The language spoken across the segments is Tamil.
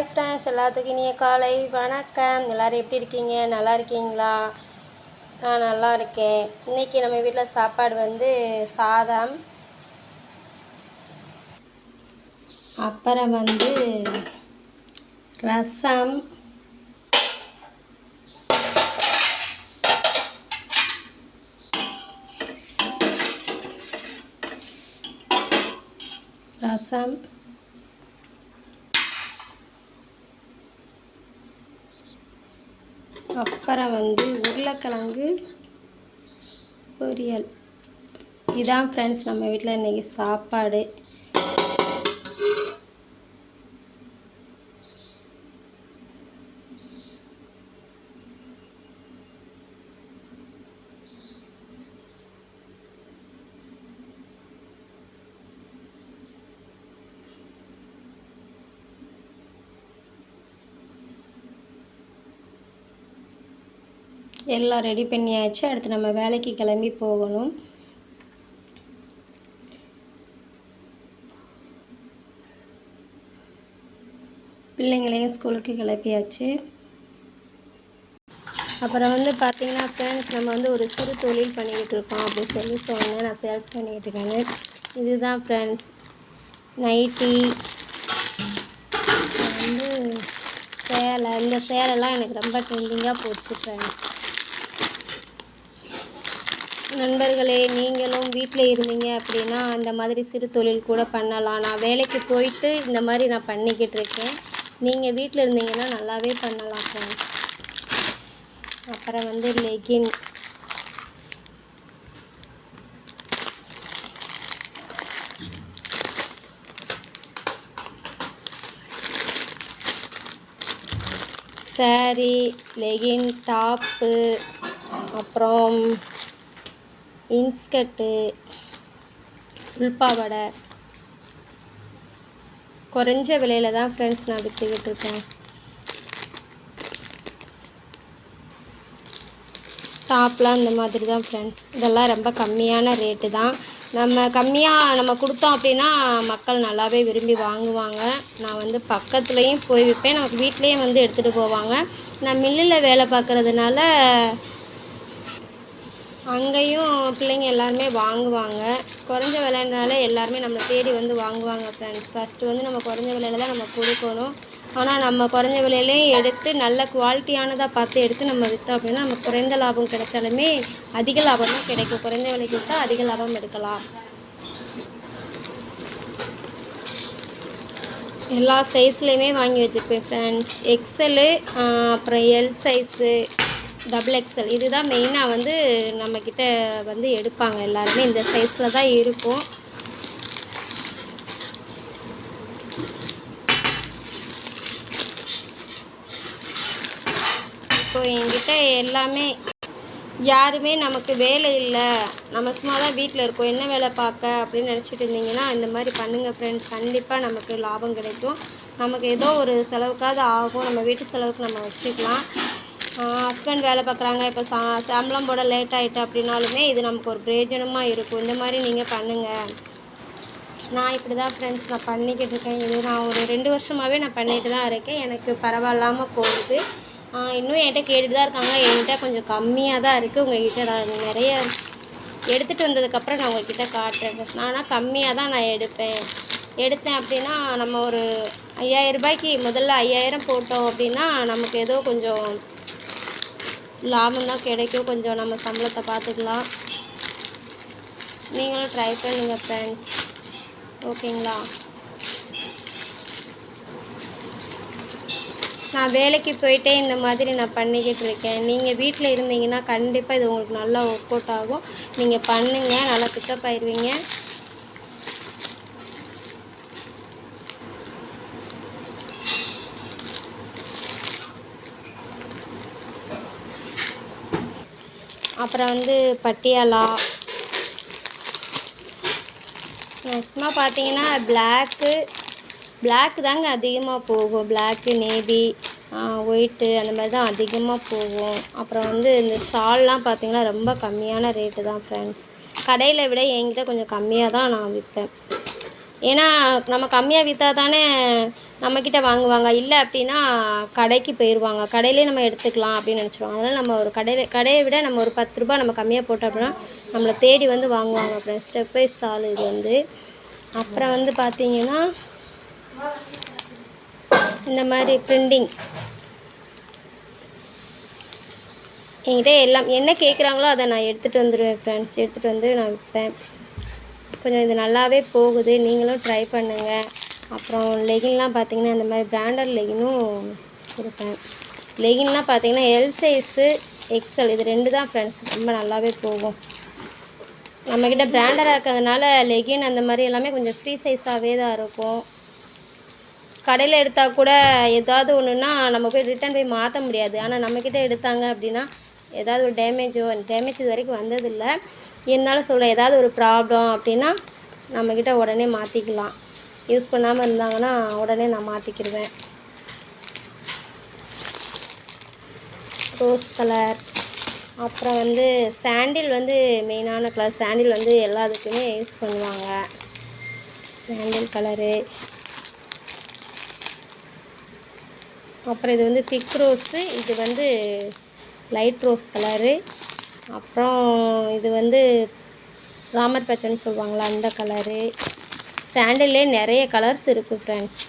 ஹாய் ஃப்ரெண்ட்ஸ் எல்லாத்துக்கும் இனிய காலை வணக்கம். எல்லோரும் எப்படி இருக்கீங்க? நல்லா இருக்கீங்களா? நான் நல்லா இருக்கேன். இன்றைக்கி நம்ம வீட்டில் சாப்பாடு வந்து சாதம் அப்புறம் வந்து ரசம் ரசம் அப்புறம் வந்து உருளைக்கிழங்கு பொரியல். இதான் ஃப்ரெண்ட்ஸ் நம்ம வீட்டில் இன்றைக்கி சாப்பாடு. எல்லாம் ரெடி பண்ணியாச்சு. அடுத்து நம்ம வேலைக்கு கிளம்பி போகணும். பிள்ளைங்களையும் ஸ்கூலுக்கு கிளப்பியாச்சு. அப்புறம் வந்து பார்த்தீங்கன்னா ஃப்ரெண்ட்ஸ் நம்ம வந்து ஒரு சிறு தொழில் பண்ணிக்கிட்டு இருக்கோம் அப்படின்னு சொல்லி சொன்னேன். நான் சேல்ஸ் பண்ணிக்கிட்டு இருக்கேன்னு. இதுதான் ஃப்ரெண்ட்ஸ் நைட்டி வந்து சேலை. இந்த சேலைலாம் எனக்கு ரொம்ப ட்ரெண்டிங்காக போச்சு ஃப்ரெண்ட்ஸ் நண்பர்களே நீங்களும் வீட்டில் இருந்தீங்க அப்படின்னா அந்த மாதிரி சிறு தொழில் கூட பண்ணலாம். நான் வேலைக்கு போயிட்டு இந்த மாதிரி நான் பண்ணிக்கிட்டு இருக்கேன். நீங்கள் வீட்டில் இருந்தீங்கன்னா நல்லாவே பண்ணலாம் ஃப்ரெண்ட்ஸ் அப்புறம் வந்து லெகின் சாரி லெகின் டாப்பு அப்புறம் இன்ஸ்கர்ட்டு உள்பாவடை. குறைஞ்ச விலையில் தான் ஃப்ரெண்ட்ஸ் நான் விற்றுக்கிட்டு இருக்கேன். டாப்லாம் இந்த மாதிரி தான் ஃப்ரெண்ட்ஸ் இதெல்லாம் ரொம்ப கம்மியான ரேட்டு தான். நம்ம கம்மியாக நம்ம கொடுத்தோம் அப்படின்னா மக்கள் நல்லாவே விரும்பி வாங்குவாங்க. நான் வந்து பக்கத்துலேயும் போய் விற்பேன் நமக்கு வீட்லேயும் வந்து எடுத்துகிட்டு போவாங்க. நான் மில்லில் வேலை பார்க்குறதுனால அங்கேயும் பிள்ளைங்க எல்லாருமே வாங்குவாங்க. குறைஞ்ச விலைன்றனால எல்லாருமே நம்மளை தேடி வந்து வாங்குவாங்க ஃப்ரெண்ட்ஸ் ஃபஸ்ட்டு வந்து நம்ம குறைஞ்ச விலையில தான் நம்ம கொடுக்கணும். ஆனால் நம்ம குறைஞ்ச விலையிலையும் எடுத்து நல்ல குவாலிட்டியானதாக பார்த்து எடுத்து நம்ம விற்றோம் அப்படின்னா நம்ம குறைந்த லாபம் கிடைச்சாலுமே அதிக லாபம் தான் கிடைக்கும். குறைந்த விலைக்கு விற்றா அதிக லாபம் எடுக்கலாம். எல்லா சைஸ்லேயுமே வாங்கி வச்சுருப்பேன் ஃப்ரெண்ட்ஸ் எக்ஸலு அப்புறம் எல் சைஸு டபுள் எக்ஸல் இதுதான் மெயினாக வந்து நம்மக்கிட்ட வந்து எடுப்பாங்க எல்லாருமே. இந்த சைஸில் தான் இருக்கும். இப்போ என்கிட்ட எல்லாமே யாருமே நமக்கு வேலை இல்லை. நம்ம சும்மா தான் வீட்டில் இருக்கோம். என்ன வேலை பார்க்க அப்படின்னு நினச்சிட்டு இருந்தீங்கன்னா இந்த மாதிரி பண்ணுங்கள் ஃப்ரெண்ட்ஸ் கண்டிப்பாக நமக்கு லாபம் கிடைக்கும். நமக்கு ஏதோ ஒரு செலவுக்காவது ஆகும். நம்ம வீட்டு செலவுக்கு நம்ம வச்சுக்கலாம். ஹஸ்பண்ட் வேலை பார்க்குறாங்க. இப்போ சா சம்பளம் போட லேட் ஆகிட்டு அப்படின்னாலுமே இது நமக்கு ஒரு பிரயோஜனமாக இருக்கும். இந்த மாதிரி நீங்கள் பண்ணுங்கள் நான் இப்படி தான் ஃப்ரெண்ட்ஸ் நான் பண்ணிக்கிட்டு இருக்கேன். இது நான் ஒரு ரெண்டு வருஷமாகவே நான் பண்ணிட்டு தான் இருக்கேன். எனக்கு பரவாயில்லாமல் போகுது. இன்னும் என்கிட்ட கேட்டுட்டு தான் இருக்காங்க. என்கிட்ட கொஞ்சம் கம்மியாக தான் இருக்குது உங்கள்கிட்ட நான் நிறைய எடுத்துகிட்டு வந்ததுக்கப்புறம் நான் உங்கள்கிட்ட காட்டுறேன். ஃபஸ்ட் நான் கம்மியாக தான் நான் எடுப்பேன். எடுத்தேன் அப்படின்னா நம்ம ஒரு ஐயாயிரம் ரூபாய்க்கு முதல்ல ஐயாயிரம் போட்டோம் அப்படின்னா நமக்கு ஏதோ கொஞ்சம் லாபம் தான் கிடைக்கும். கொஞ்சம் நம்ம சம்பளத்தை பார்த்துக்கலாம். நீங்களும் ட்ரை பண்ணுங்கள் ஃப்ரெண்ட்ஸ் ஓகேங்களா? நான் வேலைக்கு போயிட்டே இந்த மாதிரி நான் பண்ணிக்கிட்டு இருக்கேன். நீங்கள் வீட்டில் இருந்தீங்கன்னா கண்டிப்பாக இது உங்களுக்கு நல்லா ஒர்க் அவுட் ஆகும். நீங்கள் பண்ணுங்கள் நல்லா பிக்கப் ஆயிடுவீங்க அப்புறம் வந்து பட்டியாலா. மேக்ஸிமம் பார்த்தீங்கன்னா பிளாக்கு பிளாக் தாங்க அதிகமாக போகும். பிளாக்கு நேவி ஒயிட்டு அந்த மாதிரி தான் அதிகமாக போகும். அப்புறம் வந்து இந்த ஷால்லாம் பார்த்தீங்கன்னா ரொம்ப கம்மியான ரேட்டு தான் ஃப்ரெண்ட்ஸ் கடையில் விட என்கிட்ட கொஞ்சம் கம்மியாக தான் நான் விற்பேன் ஏன்னா நம்ம கம்மியாக விற்றா தானே நம்மக்கிட்ட வாங்குவாங்க. இல்லை அப்படின்னா கடைக்கு போயிடுவாங்க கடையிலே நம்ம எடுத்துக்கலாம் அப்படின்னு நினச்சிருவாங்க. அதனால் நம்ம ஒரு கடையில் கடையை விட நம்ம ஒரு பத்து ரூபா நம்ம கம்மியாக போட்டோம் அப்படின்னா நம்மளை தேடி வந்து வாங்குவாங்க. அப்புறம் ஸ்டெப் பை ஸ்டால் இது வந்து. அப்புறம் வந்து பார்த்திங்கன்னா இந்த மாதிரி பிரிண்டிங் என்கிட்ட எல்லாம் என்ன கேட்குறாங்களோ அதை நான் எடுத்துகிட்டு வந்துடுவேன் ஃப்ரெண்ட்ஸ் எடுத்துகிட்டு வந்து நான் விற்பேன் கொஞ்சம் இது நல்லாவே போகுது. நீங்களும் ட்ரை பண்ணுங்கள் அப்புறம் லெகின்லாம் பார்த்திங்கன்னா இந்த மாதிரி பிராண்டட் லெகினும் கொடுப்பேன். லெகின்லாம் பார்த்திங்கன்னா எல் சைஸு எக்ஸல் இது ரெண்டு தான் ஃப்ரெண்ட்ஸ் ரொம்ப நல்லாவே போகும். நம்மக்கிட்ட பிராண்டடாக இருக்கிறதுனால லெகின் அந்த மாதிரி எல்லாமே கொஞ்சம் ஃப்ரீ சைஸாகவே தான் இருக்கும். கடையில் எடுத்தால் கூட ஏதாவது ஒன்றுன்னா நம்ம போய் ரிட்டர்ன் போய் மாற்ற முடியாது. ஆனால் நம்மக்கிட்ட எடுத்தாங்க அப்படின்னா ஏதாவது ஒரு டேமேஜோ டேமேஜ் இது வரைக்கும் வந்ததில்லை. இருந்தாலும் சொல்கிறேன் ஏதாவது ஒரு ப்ராப்ளம் அப்படின்னா நம்மக்கிட்ட உடனே மாற்றிக்கலாம் யூஸ் பண்ணாமல் இருந்தாங்கன்னா உடனே நான் மாற்றிக்கிடுவேன் ரோஸ் கலர் அப்புறம் வந்து சாண்டில் வந்து மெயினான கலர் சாண்டில் வந்து எல்லாத்துக்குமே யூஸ் பண்ணுவாங்க. சாண்டில் கலரு அப்புறம் இது வந்து திக் ரோஸு இது வந்து லைட் ரோஸ் கலரு அப்புறம் இது வந்து ராமர் பச்சைன்னு சொல்லுவாங்களா அந்த கலரு சாண்டில்லே நிறைய கலர்ஸ் இருக்குது ஃப்ரெண்ட்ஸ்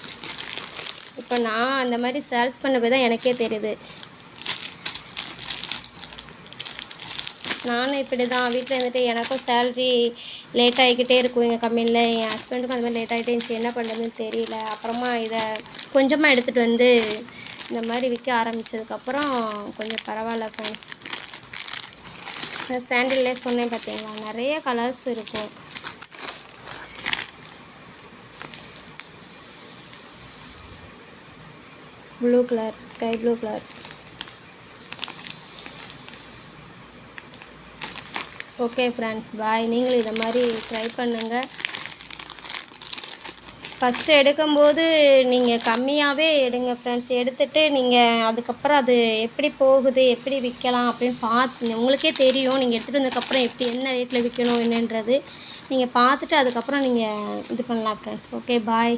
இப்போ நான் அந்த மாதிரி சேல்ஸ் பண்ண போய் தான் எனக்கே தெரியுது. நானும் இப்படி தான். வீட்டில் இருந்துட்டு எனக்கும் சேல்ரி லேட் ஆகிக்கிட்டே இருக்கும். எங்கள் கம்பெனியில் என் ஹஸ்பண்டுக்கும் அந்த மாதிரி லேட் ஆகிட்டே இருந்துச்சு. என்ன பண்ணுறதுன்னு தெரியல. அப்புறமா இதை கொஞ்சமாக எடுத்துகிட்டு வந்து இந்த மாதிரி விற்க ஆரம்பித்ததுக்கப்புறம் கொஞ்சம் பரவாயில்ல ஃப்ரெண்ட்ஸ் சாண்டில்லே சொன்னேன் பார்த்தீங்களா நிறைய கலர்ஸ் இருக்கும். Blue colour sky blue colour okay friends bye நீங்களும் இதை மாதிரி ட்ரை பண்ணுங்கள் ஃபஸ்ட்டு எடுக்கும்போது நீங்கள் கம்மியாகவே எடுங்க ஃப்ரெண்ட்ஸ் எடுத்துட்டு நீங்கள் அதுக்கப்புறம் அது எப்படி போகுது எப்படி விற்கலாம் அப்படின்னு பார்த்து உங்களுக்கே தெரியும் நீங்கள் எடுத்துகிட்டு வந்ததுக்கப்புறம் எப்படி என்ன ரேட்டில் விற்கணும் என்னன்றது. நீங்கள் பார்த்துட்டு அதுக்கப்புறம் நீங்கள் இது பண்ணலாம் ஃப்ரெண்ட்ஸ் ஓகே பாய்